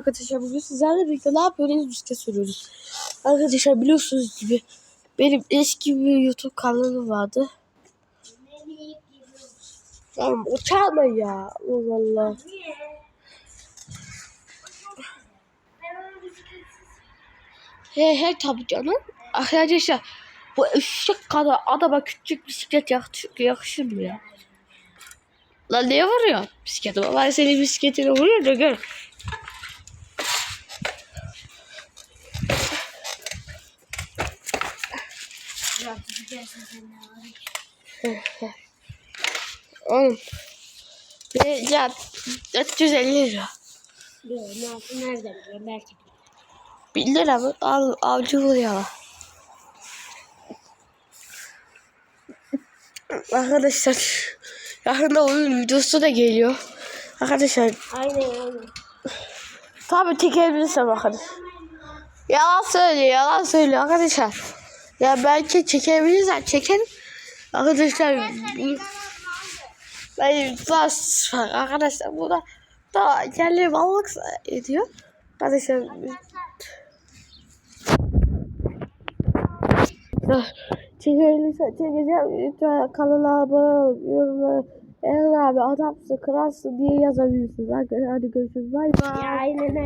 arkadaşlar bugün sizlerle birlikte ne yapıyoruz bisiklet sürüyoruz. Arkadaşlar biliyorsunuz gibi benim eski bir YouTube kanalım vardı. Tamam o çalma ya. Allah Allah. He he tabii canım. Arkadaşlar bu eşek kadar adama küçük bisiklet yakışır, yakışır mı ya? Lan niye vuruyor bisikleti? Ben senin bisikletine vuruyor da gör. Oğlum. Ne ya 450 lira. Nerede biliyorum belki. 1 lira mı? Al, avcı vuruyor. Arkadaşlar yakında oyun videosu da geliyor. Arkadaşlar Aynen aynen. tabi çekebilirsem arkadaş. Yalan söylüyor yalan söylüyor arkadaşlar. Ya belki çekebilirsem çekerim. Arkadaşlar ben biraz arkadaşlar burada da yerli balık ediyor. Arkadaşlar Çekebilirse çekeceğim. Lütfen kanala abone olup yorumlara Eren abi adamsın kralsın diye yazabilirsiniz. Hadi görüşürüz. Bay bay. Aynen.